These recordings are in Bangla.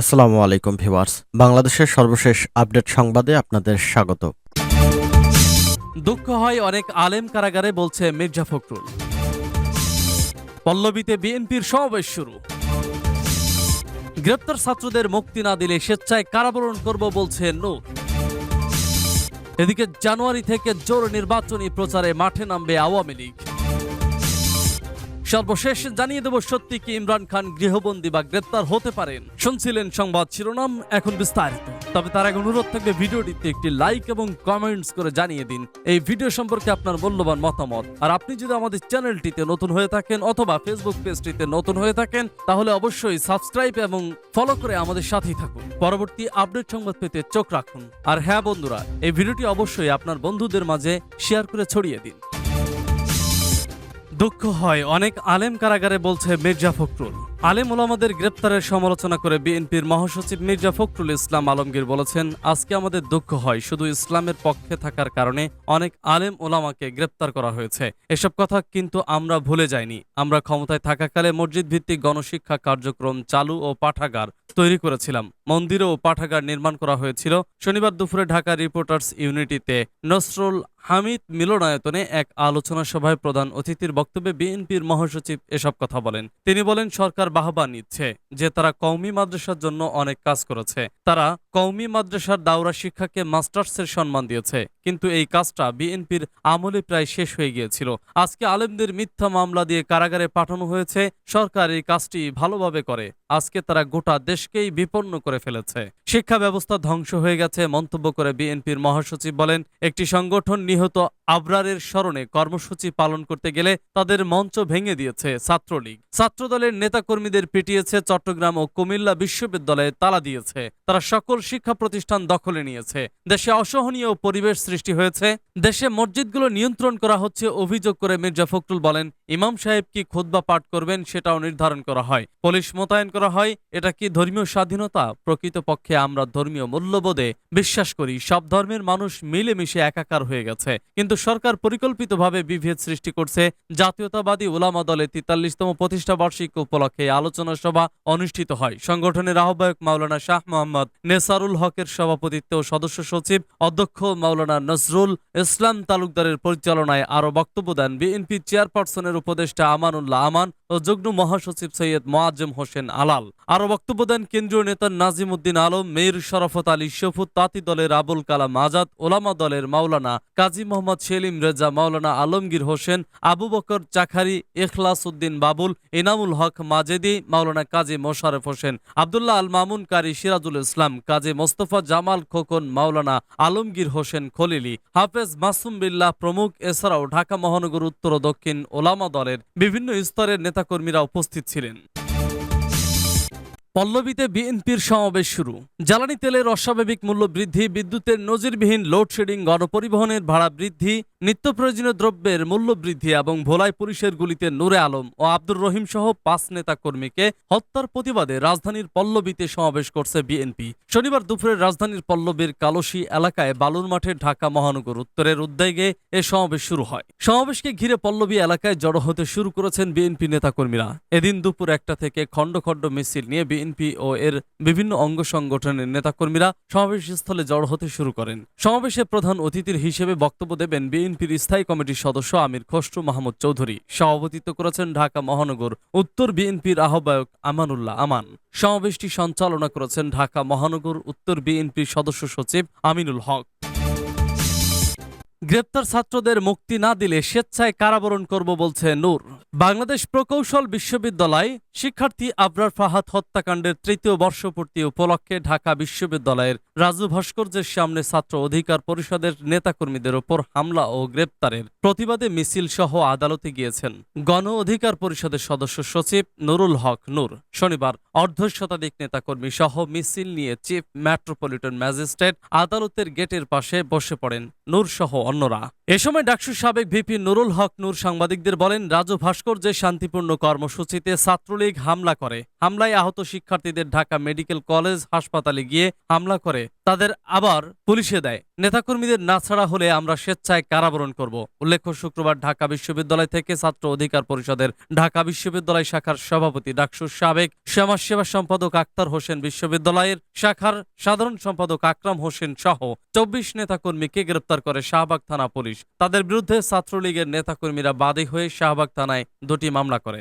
আসসালামু আলাইকুম ভিউয়ার্স। বাংলাদেশের সর্বশেষ আপডেট সংবাদে আপনাদের স্বাগত। দুঃখ হয় অনেক আলেম কারাগারে বলছে মির্জা ফখরুল। পল্লবীতে বিএনপির সমাবেশ শুরু। গ্রেপ্তার ছাত্রদের মুক্তি না দিলে স্বেচ্ছায় কারাবরণ করব বলছে নূর। এদিকে জানুয়ারি থেকে জোর নির্বাচনী প্রচারে মাঠে নামবে আওয়ামী লীগ। সর্বশেষ জানিয়ে দেব সত্যি কি ইমরান খান গৃহবন্দী বা গ্রেপ্তার হতে পারেন। শুনছিলেন সংবাদ শিরোনাম, এখন বিস্তারিত। তবে তার আগে অনুরোধ থাকবে ভিডিওটিতে একটি লাইক এবং কমেন্টস করে জানিয়ে দিন। এই ভিডিও সম্পর্কে আপনার মূল্যবান মতামত। আর আপনি যদি আমাদের চ্যানেলটিতে নতুন হয়ে থাকেন অথবা ফেসবুক পেজটিতে নতুন হয়ে থাকেন, তাহলে অবশ্যই সাবস্ক্রাইব এবং ফলো করে আমাদের সাথেই থাকুন। পরবর্তী আপডেট সংবাদ পেতে চোখ রাখুন। আর হ্যাঁ বন্ধুরা, এই ভিডিওটি অবশ্যই আপনার বন্ধুদের মাঝে শেয়ার করে ছড়িয়ে দিন। দুঃখ হয়। অনেক আলেম কারাগারে বলছে মির্জা ফখরুল। আলেম ওলামাদের গ্রেপ্তারের সমালোচনা করে বিএনপির মহাসচিব মির্জা ফখরুল ইসলাম আলমগীর বলেছেন, আজকে আমাদের দুঃখ হয় শুধু ইসলামের পক্ষে থাকার কারণে অনেক আলেম ওলামাকে গ্রেপ্তার করা হয়েছে। এসব কথা কিন্তু আমরা ভুলে যাইনি। আমরা ক্ষমতায় থাকাকালে মসজিদ ভিত্তিক গণশিক্ষা কার্যক্রম চালু ও পাঠাগার তৈরি করেছিলাম। মন্দির ও পাঠাগার নির্মাণ করা হয়েছিল। শনিবার দুপুরে ঢাকা রিপোর্টার্স ইউনিটিতে নসরুল হামিদ মিলনায়তনে এক আলোচনা সভায় প্রধান অতিথির বক্তব্যে বিএনপির মহাসচিব এসব কথা বলেন। তিনি বলেন, সরকার বাহবা নিচ্ছে যে তারা কৌমি মাদ্রাসার জন্য অনেক কাজ করেছে। তারা কৌমি মাদ্রাসার দাওরা শিক্ষাকে মাস্টার্সের সম্মান দিয়েছে, কিন্তু এই কাজটা বিএনপির আমলে প্রায় শেষ হয়ে গিয়েছিল। আজকে আলেমদের মিথ্যা মামলা দিয়ে কারাগারে পাঠানো হয়েছে, সরকার এই কাজটি ভালোভাবে করে। আজকে তারা গোটা দেশকেই বিপন্ন করে ফেলেছে। শিক্ষা ব্যবস্থা ধ্বংস হয়ে গেছে, মন্তব্য করে বিএনপির মহাসচিব বলেন, একটি সংগঠন নিহত আবরারের স্মরণে কর্মসূচি পালন করতে গেলে তাদের মঞ্চ ভেঙে দিয়েছে ছাত্রলীগ। ছাত্রদলের নেতাকর্মীদের পিটিয়েছে চট্টগ্রাম ও কুমিল্লা বিশ্ববিদ্যালয়ে তালা দিয়েছে। তারা সকল শিক্ষা প্রতিষ্ঠান দখলে নিয়েছে। দেশে অসহনীয় পরিবেশ সৃষ্টি হয়েছে। দেশে মসজিদগুলো নিয়ন্ত্রণ করা হচ্ছে অভিযোগ করে মির্জা ফখরুল বলেন, ইমাম সাহেব কি খোদবা পাঠ করবেন সেটাও নির্ধারণ করা হয়। পুলিশ মোতায়েন করা হয়, এটা কি ধর্মীয় স্বাধীনতা? প্রকৃতপক্ষে আমরা ধর্মীয় মূল্যবোধে বিশ্বাস করি, সব ধর্মের মানুষ মিলেমিশে একাকার হয়ে গেছে। কিন্তু সরকার পরিকল্পিতভাবে বিভেদ সৃষ্টি করছে। জাতীয়তাবাদী ওলামা দলে তেতাল্লিশতম প্রতিষ্ঠা বার্ষিক উপলক্ষে আলোচনা সভা অনুষ্ঠিত হয়। সংগঠনের আহ্বায়ক মাওলানা শাহ মোহাম্মদ নেসারুল হকের সভাপতিত্বে ও সদস্য সচিব অধ্যক্ষ মাওলানা নজরুল ইসলাম তালুকদারের পরিচালনায় আরও বক্তব্য দেন বিএনপি চেয়ারপারসনের উপদেষ্টা আমানুল্লাহ আমান। যুগ্ম মহাসচিব সৈয়দ মোয়াজ্জেম হোসেন আলাল। আরও বক্তব্য দেন কেন্দ্রীয় নেতা নাজিম উদ্দিন আলম মেয়র শরফত আলী শফুত তাঁতি দলের আবুল কালাম আজাদ, ওলামা দলের মাওলানা কাজী মোহাম্মদ সেলিম রেজা, মাওলানা আলমগীর হোসেন, আবু বকর চাখারি ইখলাস উদ্দিন বাবুল ইনামুল হক মাজেদি, মাওলানা কাজী মোশারফ হোসেন, আবদুল্লাহ আল মামুন কারি, সিরাজুল ইসলাম, কাজী মোস্তফা জামাল খোকন, মাওলানা আলমগীর হোসেন খলিলি, হাফেজ মাসুম বিল্লাহ প্রমুখ, এছাড়াও ঢাকা মহানগর উত্তর ও দক্ষিণ ওলামা দলের বিভিন্ন স্তরের নেতাকর্মীরা উপস্থিত ছিলেন। পল্লবীতে বিএনপির সমাবেশ শুরু। জ্বালানি তেলের অস্বাভাবিক মূল্য বৃদ্ধি, বিদ্যুতের নজিরবিহীন লোডশেডিং, গণপরিবহনের ভাড়া বৃদ্ধি নিত্য প্রয়োজনীয় দ্রব্যের মূল্য বৃদ্ধি এবং ভোলাই পুলিশের গুলিতে নূরে আলম ও আব্দুর রহিম সহ পাঁচ নেতা কর্মীকে হত্যার প্রতিবাদে রাজধানীর পল্লবীতে সমাবেশ করছে বিএনপি। শনিবার দুপুরে রাজধানীর পল্লবীর কালসি এলাকায় বালুর মাঠে ঢাকা মহানগর উত্তরের উদ্যোগে এ সমাবেশ শুরু হয়। সমাবেশকে ঘিরে পল্লবী এলাকায় জড়ো হতে শুরু করেছেন বিএনপি নেতাকর্মীরা। এদিন দুপুর একটা থেকে খণ্ড খণ্ড মিছিল নিয়ে বিএনপি ও এর বিভিন্ন অঙ্গ সংগঠনের নেতাকর্মীরা সমাবেশস্থলে জড়ো হতে শুরু করেন। সমাবেশে প্রধান অতিথির হিসেবে বক্তব্য দেবেন বিএনপির স্থায়ী কমিটির সদস্য আমির খসরু মাহমুদ চৌধুরী। সভাপতিত্ব করেছেন ঢাকা মহানগর উত্তর বিএনপির আহ্বায়ক আমানুল্লাহ আমান। সমাবেশটি সঞ্চালনা করেছেন ঢাকা মহানগর উত্তর বিএনপির সদস্য সচিব আমিনুল হক। গ্রেপ্তার ছাত্রদের মুক্তি না দিলে স্বেচ্ছায় কারাবরণ করব বলছে নূর। বাংলাদেশ প্রকৌশল বিশ্ববিদ্যালয় শিক্ষার্থী আবরার ফাহাদ হত্যাকাণ্ডের তৃতীয় বর্ষপূর্তি উপলক্ষে ঢাকা বিশ্ববিদ্যালয়ের রাজু ভাস্কর্যের সামনে ছাত্র অধিকার পরিষদের নেতাকর্মীদের ওপর হামলা ও গ্রেপ্তারের প্রতিবাদে মিছিল সহ আদালতে গিয়েছেন। গণ অধিকার পরিষদের সদস্য সচিব নুরুল হক নূর। শনিবার অর্ধ শতাধিক নেতাকর্মী সহ মিছিল নিয়ে চিফ মেট্রোপলিটন ম্যাজিস্ট্রেট আদালতের গেটের পাশে বসে পড়েন। নূর সহ অন্যরা। এ সময় ডাকসুর সাবেক ভিপি নুরুল হক নূর সাংবাদিকদের বলেন, রাজু ভাস্কর্যের শান্তিপূর্ণ কর্মসূচিতে ছাত্রলীগ হামলা করে, হামলায় আহত শিক্ষার্থীদের ঢাকা মেডিকেল কলেজ হাসপাতালে গিয়ে হামলা করে, তাদের আবার পুলিশে দেয়। নেতাকর্মীদের না ছাড়া হলে আমরা স্বেচ্ছায় কারাবরণ করব। উল্লেখ্য, শুক্রবার ঢাকা বিশ্ববিদ্যালয় থেকে ছাত্র অধিকার পরিষদের ঢাকা বিশ্ববিদ্যালয় শাখার সভাপতি ডাকসুর সাবেক সমাজসেবা সম্পাদক আক্তার হোসেন বিশ্ববিদ্যালয়ের শাখার সাধারণ সম্পাদক আকরাম হোসেন সহ চব্বিশ নেতাকর্মীকে গ্রেপ্তার করে শাহবাগ থানা পুলিশ। তাদের বিরুদ্ধে ছাত্রলীগের নেতাকর্মীরা বাদী হয়ে শাহবাগ থানায় দুটি মামলা করে।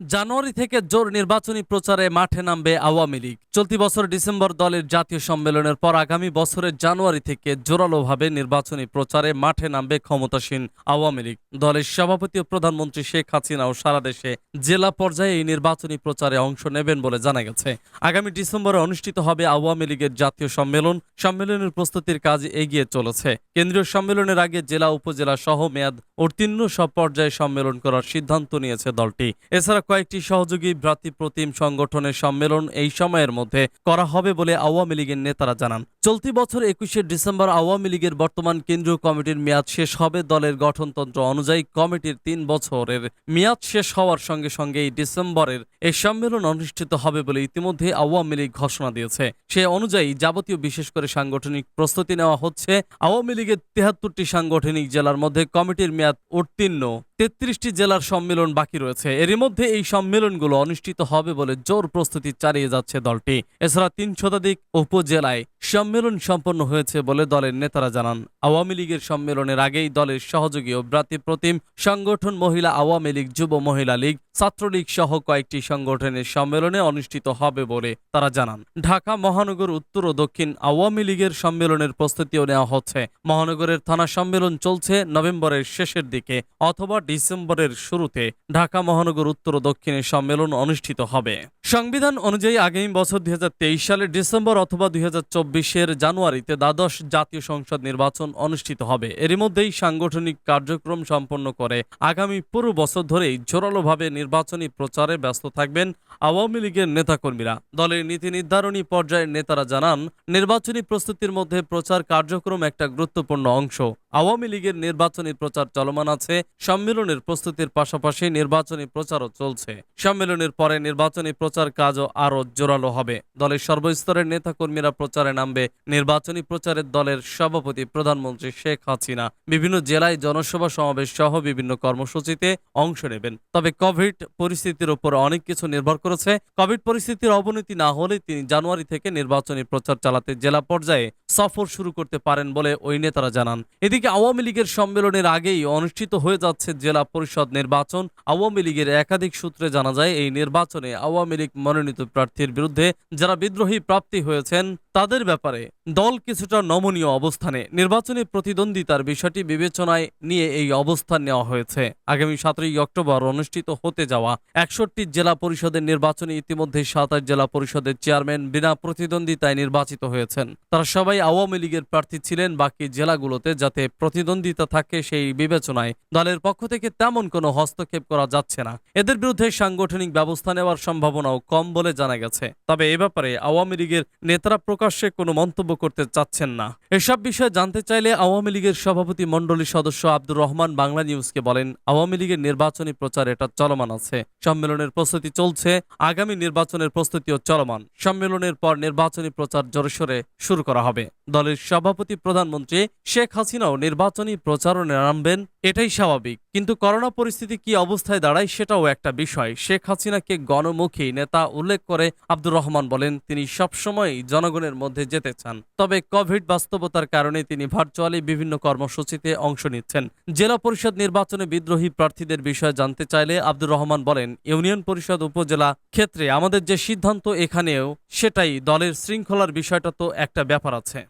জানুয়ারি থেকে জোর নির্বাচনী প্রচারে মাঠে নামবে আওয়ামী লীগ। চলতি বছর ডিসেম্বর দলের জাতীয় সম্মেলনের পর আগামী বছরের জানুয়ারি থেকে জোরালোভাবে নির্বাচনী প্রচারে মাঠে নামবে ক্ষমতাসীন আওয়ামী লীগ। দলের সভাপতি ও প্রধানমন্ত্রী শেখ হাসিনাও সারা দেশে জেলা পর্যায়ে এই নির্বাচনী প্রচারে অংশ নেবেন বলে জানা গেছে। আগামী ডিসেম্বরে অনুষ্ঠিত হবে আওয়ামী লীগের জাতীয় সম্মেলন। সম্মেলনের প্রস্তুতির কাজ এগিয়ে চলেছে। কেন্দ্রীয় সম্মেলনের আগে জেলা, উপজেলা সহ মেয়াদ উত্তীর্ণ সব পর্যায়ে সম্মেলন করার সিদ্ধান্ত নিয়েছে দলটি। এছাড়া কয়েকটি সহযোগী ভ্রাতৃপ্রতিম সংগঠনের সম্মেলন এই সময়ের মধ্যে করা হবে বলে আওয়ামী লীগের নেতারা জানান। চলতি বছর একুশে ডিসেম্বর আওয়ামী লীগের বর্তমান কেন্দ্রীয় কমিটির মেয়াদ শেষ হবে। দলের গঠনতন্ত্র অনুযায়ী কমিটির তিন বছরের মেয়াদ শেষ হওয়ার সঙ্গে সঙ্গে এই ডিসেম্বরের এই সম্মেলন অনুষ্ঠিত হবে বলে ইতিমধ্যে আওয়ামী লীগ ঘোষণা দিয়েছে। সে অনুযায়ী যাবতীয় বিশেষ করে সাংগঠনিক প্রস্তুতি নেওয়া হচ্ছে। আওয়ামী লীগের তেহাত্তরটি সাংগঠনিক জেলার মধ্যে কমিটির মেয়াদ উত্তীর্ণ তেত্রিশটি জেলার সম্মেলন বাকি রয়েছে। এরই মধ্যে এই সম্মেলনগুলো অনুষ্ঠিত হবে বলে জোর প্রস্তুতি চালিয়ে যাচ্ছে দলটি। এছাড়া তিন শতাধিক উপজেলায় সম্মেলন সম্পন্ন হয়েছে বলে দলের নেতারা জানান। আওয়ামী লীগের সম্মেলনের আগেই দলের সহযোগী ও ভ্রাতৃপ্রতিম সংগঠন মহিলা আওয়ামী লীগ, যুব মহিলা লীগ, ছাত্রলীগ সহ কয়েকটি সংগঠনের সম্মেলনে অনুষ্ঠিত হবে বলে তারা জানান। ঢাকা মহানগর উত্তর ও দক্ষিণ আওয়ামী লীগের সম্মেলনের প্রস্তুতিও নেওয়া হচ্ছে। মহানগরের থানা সম্মেলন চলছে নভেম্বরের শেষের দিকে অথবা ডিসেম্বরের শুরুতে ঢাকা মহানগর উত্তর ও দক্ষিণের সম্মেলন অনুষ্ঠিত হবে। সংবিধান অনুযায়ী আগামী বছর দুই হাজার তেইশ সালের ডিসেম্বর অথবা দুই চব্বিশের জানুয়ারিতে দ্বাদশ জাতীয় সংসদ নির্বাচন অনুষ্ঠিত হবে। এরই মধ্যেই সাংগঠনিক কার্যক্রম সম্পন্ন করে আগামী পুরো বছর ধরেই জোরালোভাবে নির্বাচনী প্রচারে ব্যস্ত থাকবেন আওয়ামী লীগের নেতাকর্মীরা। দলের নীতি নির্ধারণী পর্যায়ের নেতারা জানান, নির্বাচনী প্রস্তুতির মধ্যে প্রচার কার্যক্রম একটা গুরুত্বপূর্ণ অংশ। আওয়ামী লীগের নির্বাচনী প্রচার চলমান আছে, সম্মেলনের প্রস্তুতির পাশাপাশি নির্বাচনী প্রচারও চলছে। সম্মেলনের পরে নির্বাচনী প্রচার কাজও আরও জোরালো হবে। দলের সর্বস্তরের নেতাকর্মীরা প্রচারে নামবে। নির্বাচনী প্রচারের দলের সভাপতি প্রধানমন্ত্রী শেখ হাসিনা। বিভিন্ন জেলায় জনসভা সমাবেশ সহ বিভিন্ন কর্মসূচিতে অংশ নেবেন। তবে কোভিড পরিস্থিতির উপর অনেক কিছু নির্ভর করেছে। কোভিড পরিস্থিতির অবনতি না হলে তিনি জানুয়ারি থেকে নির্বাচনী প্রচার চালাতে জেলা পর্যায়ে সফর শুরু করতে পারেন বলে ওই নেতারা জানান। এদিকে আওয়ামী লীগের সম্মেলনের আগেই অনুষ্ঠিত হয়ে যাচ্ছে জেলা পরিষদ নির্বাচন। আওয়ামী লীগের একাধিক সূত্রে জানা যায়, এই নির্বাচনে আওয়ামী লীগ মনোনীত প্রার্থীর বিরুদ্ধে যারা বিদ্রোহী প্রাপ্তি হয়েছেন তাদের ব্যাপারে দল কিছুটা নমনীয় অবস্থানে নির্বাচনী প্রতিদ্বন্দ্বিতার বিষয়টি বিবেচনায় নিয়ে এই অবস্থান নেওয়া হয়েছে। আগামী সতেরোই অক্টোবর অনুষ্ঠিত হতে যাওয়া একষট্টি জেলা পরিষদের নির্বাচনে ইতিমধ্যে সাতাশ জেলা পরিষদের চেয়ারম্যান বিনা প্রতিদ্বন্দ্বিতায় নির্বাচিত হয়েছেন। তারা সবাই আওয়ামী লীগের প্রার্থী ছিলেন, বাকি জেলাগুলোতে যাতে প্রতিদ্বন্দ্বিতা থাকে সেই বিবেচনায় দলের পক্ষ থেকে তেমন কোনো হস্তক্ষেপ করা যাচ্ছে না। এদের বিরুদ্ধে সাংগঠনিক ব্যবস্থা নেওয়ার সম্ভাবনাও কম বলে জানা গেছে। তবে এ ব্যাপারে আওয়ামী লীগের নেতারা প্রকাশ্যে কোনো মন্তব্য করতে চাচ্ছেন না। এসব বিষয়ে জানতে চাইলে আওয়ামী লীগের সভাপতি মণ্ডলীর সদস্য আব্দুর রহমান বাংলা নিউজকে বলেন, আওয়ামী লীগের নির্বাচনী প্রচার এটা চলমান আছে। সম্মেলনের প্রস্তুতি চলছে, আগামী নির্বাচনের প্রস্তুতিও চলমান। সম্মেলনের পর নির্বাচনী প্রচার জোরসোরে শুরু করা হবে। দলের সভাপতি প্রধানমন্ত্রী শেখ হাসিনাও নির্বাচনী প্রচারণে নামবেন, এটাই স্বাভাবিক। কিন্তু করোনা পরিস্থিতি কি অবস্থায় দাঁড়ায় সেটাও একটা বিষয়। শেখ হাসিনাকে গণমুখী নেতা উল্লেখ করে আব্দুর রহমান বলেন, তিনি সবসময় জনগণের মধ্যে যেতে চান। তবে কোভিড বাস্তবতার কারণে তিনি ভার্চুয়ালি বিভিন্ন কর্মসূচিতে অংশ নিচ্ছেন। জেলা পরিষদ নির্বাচনে বিদ্রোহী প্রার্থীদের বিষয়ে জানতে চাইলে আব্দুর রহমান বলেন, ইউনিয়ন পরিষদ উপজেলা ক্ষেত্রে আমাদের যে সিদ্ধান্ত এখানেও সেটাই দলের শৃঙ্খলার বিষয়টা তো একটা ব্যাপার আছে।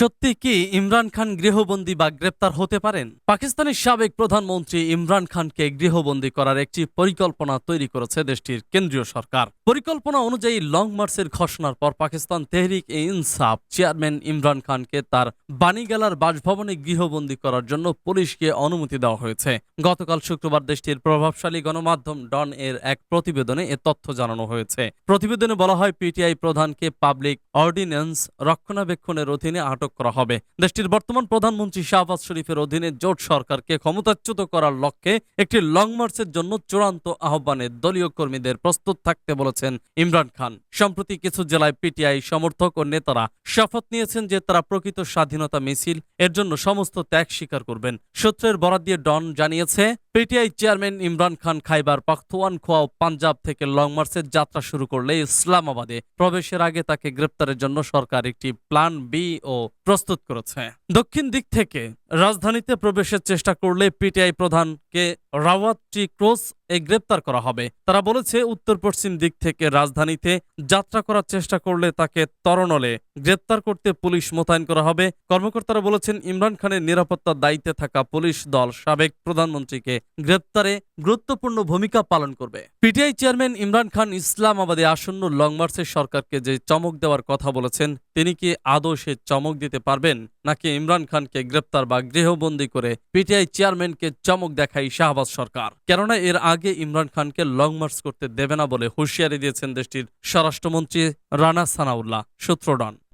সত্যি কি ইমরান খান গৃহবন্দী বা গ্রেপ্তার হতে পারেন? পাকিস্তানের সাবেক প্রধানমন্ত্রী ইমরান খানকে গৃহবন্দী করার একটি পরিকল্পনা তৈরি করেছে দেশটির কেন্দ্রীয় সরকার। পরিকল্পনা অনুযায়ী লং মার্চের ঘোষণার পর পাকিস্তান তেহরিক এ ইনসাফ চেয়ারম্যান ইমরান খানকে তার বাণীগেলার বাসভবনে গৃহবন্দী করার জন্য পুলিশকে অনুমতি দেওয়া হয়েছে। গতকাল শুক্রবার দেশটির প্রভাবশালী গণমাধ্যম ডন এর এক প্রতিবেদনে এ তথ্য জানানো হয়েছে। প্রতিবেদনে বলা হয়, পিটিআই প্রধানকে পাবলিক অর্ডিন্যান্স রক্ষণাবেক্ষণের অধীনে আটক করা হবে। দেশটির বর্তমান প্রধানমন্ত্রী শাহবাজ শরীফের অধীনে জোট সরকারকে ক্ষমতাচ্যুত করার লক্ষ্যে একটি লং মার্চের জন্য চূড়ান্ত আহ্বানে দলীয় কর্মীদের প্রস্তুত থাকতে বলেছেন ইমরান খান। সম্প্রতি কিছু জেলায় পিটিআই সমর্থক ও নেতারা শপথ নিয়েছেন যে তারা প্রকৃত স্বাধীনতা মিছিল, এর জন্য সমস্ত ত্যাগ স্বীকার করবেন। সূত্রের বরাদ দিয়ে ডন জানিয়েছে পিটিআই চেয়ারম্যান ইমরান খান খাইবার পাখতুয়ানখোয়া পাঞ্জাব থেকে লং মার্চের যাত্রা শুরু করলে ইসলামাবাদে প্রবেশের আগে তাকে গ্রেপ্তারের জন্য সরকার একটি প্ল্যান বি ও প্রস্তুত করেছে। দক্ষিণ দিক থেকে রাজধানীতে প্রবেশের চেষ্টা করলে পিটিআই প্রধানকে রাওয়াতটি ক্রস গ্রেপ্তার করা হবে। তারা বলেছে, উত্তর পশ্চিম দিক থেকে রাজধানীতে যাত্রা করার চেষ্টা করলে তাকে তরণলে গ্রেপ্তার করতে পুলিশ মোতায়েন করা হবে। কর্মকর্তারা বলেছেন, ইমরান খানের নিরাপত্তার দায়িত্বে থাকা পুলিশ দল সাবেক প্রধানমন্ত্রীকে গ্রেপ্তারে গুরুত্বপূর্ণ ভূমিকা পালন করবে। পিটিআই চেয়ারম্যান ইমরান খান ইসলামাবাদে আসন্ন লং মার্চের সরকারকে যে চমক দেওয়ার কথা বলেছেন, তিনি কি আদৌ সে চমক দিতে পারবেন? নাকি ইমরান খানকে গ্রেপ্তার বা গৃহবন্দী করে পিটিআই চেয়ারম্যানকে চমক দেখাই শাহবাজ সরকার? কেননা এর আগে ইমরান খানকে লং মার্চ করতে দেবে না বলে হুঁশিয়ারি দিয়েছেন দেশটির স্বরাষ্ট্রমন্ত্রী রানা সানাউল্লাহ। সূত্র ডন।